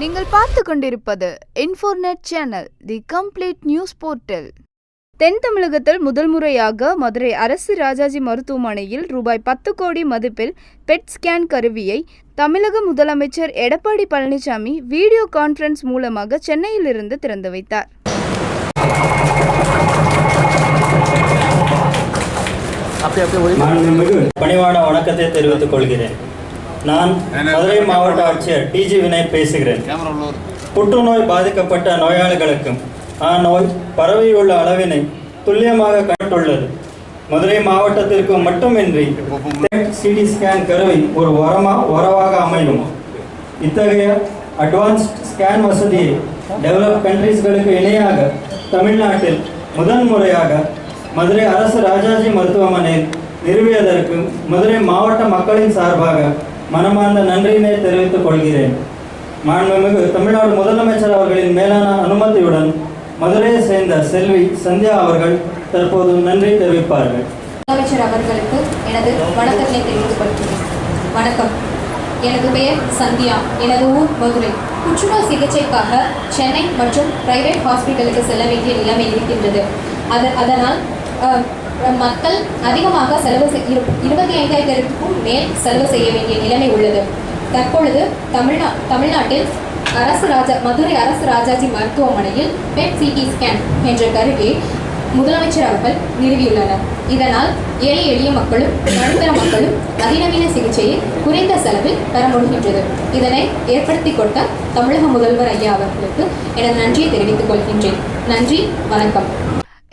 நீங்கள் பார்த்து கொண்டிருப்பது Infornet channel the complete news portal தென் தமிழகத்தில் முதல் முறையாக மதுரை அரசு ராஜாஜி மருத்துவமனையில் ரூபாய் பத்து கோடி மதிப்பில் பெட் ஸ்கேன் கருவியை தமிழக முதலமைச்சர் எடப்பாடி பழனிசாமி வீடியோ கான்ஃபரன்ஸ் மூலமாக சென்னையிலிருந்து திறந்து வைத்தார். பணிவான வணக்கத்தை தெரிவித்துக் கொள்கிறேன். நான் மதுரை மாவட்ட ஆட்சியர் டிஜி வினய் பேசுகிறேன். புற்றுநோய் பாதிக்கப்பட்ட நோயாளிகளுக்கும் அந்நோய் பரவியுள்ள அளவினை துல்லியமாக கண்டுள்ளது மதுரை மாவட்டத்திற்கு மட்டுமின்றி சிடி ஸ்கேன் கருவி ஒரு வரமா வரவாக அமையும். இத்தகைய அட்வான்ஸ்ட் ஸ்கேன் வசதியை டெவலப் கண்ட்ரீஸ்களுக்கு இணையாக தமிழ்நாட்டில் முதன் முறையாக மதுரை அரசு ராஜாஜி மருத்துவமனையில் நிறுவியதற்கு மதுரை மாவட்ட மக்களின் சார்பாக மனமார்ந்த நன்றியினை தெரிவித்துக் கொள்கிறேன். மாண்புமிகு தமிழ்நாடு முதலமைச்சர் அவர்களின் மேலான அனுமதியுடன் மதுரையை சேர்ந்த செல்வி சந்தியா அவர்கள் தற்போது நன்றி தெரிவிப்பார்கள். முதலமைச்சர் அவர்களுக்கு எனது வணக்கத்தை தெரிவித்துக் கொள்கிறேன் வணக்கம். எனது பெயர் சந்தியா. எனது ஊர் மதுரை. புற்றுநோய் சிகிச்சைக்காக சென்னை மற்றும் பிரைவேட் ஹாஸ்பிட்டலுக்கு செல்ல வேண்டிய நிலைமை இருக்கின்றது. அது அதனால் மக்கள் அதிகமாக செலவு செய்- இருபத்தி ஐந்தாயிரத்திற்கும் மேல் செலவு செய்ய வேண்டிய நிலைமை உள்ளது. தற்பொழுது தமிழ்நா தமிழ்நாட்டில் அரசு ராஜா மதுரை அரசு ராஜாஜி மருத்துவமனையில் பெட் சிடி ஸ்கேன் என்ற கருவியை முதலமைச்சர் அவர்கள் நிறுவியுள்ளனர். இதனால் ஏழை எளிய மக்களும் நடுத்தர மக்களும் அதிநவீன சிகிச்சையை குறைந்த செலவில் பெற முடிகின்றது. இதனை ஏற்படுத்தி கொடுத்த தமிழக முதல்வர் ஐயா அவர்களுக்கு எனது நன்றியை தெரிவித்துக் கொள்கின்றேன். நன்றி வணக்கம்.